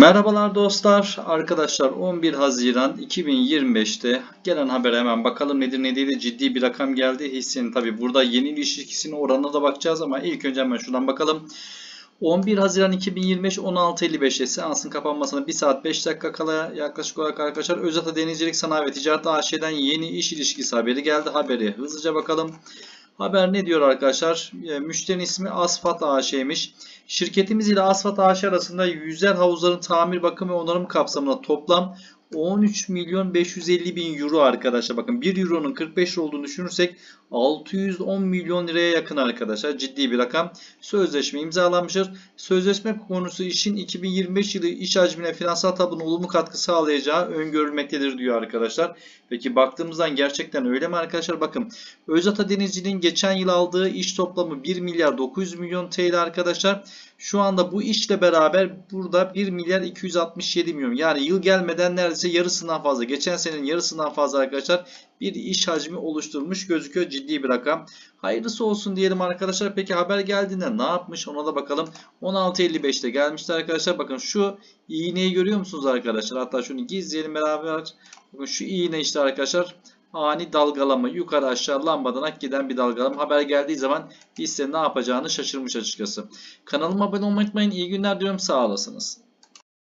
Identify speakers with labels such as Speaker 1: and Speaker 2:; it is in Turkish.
Speaker 1: Merhabalar dostlar, arkadaşlar 11 Haziran 2025'te gelen habere hemen bakalım nedir ne değil ciddi bir rakam geldi. Hissenin tabi burada yeni ilişkisinin oranına da bakacağız ama ilk önce hemen şuradan bakalım. 11 Haziran 2025 16.55'te seansın kapanmasına 1 saat 5 dakika kala yaklaşık olarak arkadaşlar Özata Denizcilik Sanayi ve Ticaret AŞ'den yeni iş ilişkisi haberi geldi. Haberi hızlıca bakalım. Haber ne diyor arkadaşlar? E, Müşterinin ismi Asfat AŞ'miş. Şirketimiz ile Asfat AŞ arasında yüzer havuzların tamir, bakım ve onarım kapsamında toplam 13 milyon 550 bin euro arkadaşlar. Bakın 1 euronun 45 lira olduğunu düşünürsek 610 milyon liraya yakın arkadaşlar. Ciddi bir rakam. Sözleşme imzalanmıştır. Sözleşme konusu işin 2025 yılı iş hacmine finansal tablona olumlu katkı sağlayacağı öngörülmektedir diyor arkadaşlar. Peki baktığımızdan gerçekten öyle mi arkadaşlar? Bakın Özata Denizci'nin geçen yıl aldığı iş toplamı 1 milyar 900 milyon TL arkadaşlar. Şu anda bu işle beraber burada 1 milyar 267 milyon. Yani yıl gelmeden neredeyse yarısından fazla. Geçen senenin yarısından fazla arkadaşlar bir iş hacmi oluşturmuş gözüküyor. Ciddi bir rakam. Hayırlısı olsun diyelim arkadaşlar. Peki haber geldiğinde ne yapmış ona da bakalım. 16.55'te gelmişti arkadaşlar. Bakın şu iğneyi görüyor musunuz arkadaşlar? Hatta şunu gizleyelim beraber. Bakın şu iğne işte arkadaşlar ani dalgalama yukarı aşağı lambadan giden bir dalgalama haber geldiği zaman hisse ne yapacağını şaşırmış açıkçası. Kanalıma abone olmayı unutmayın. İyi günler diliyorum. Sağ olasınız.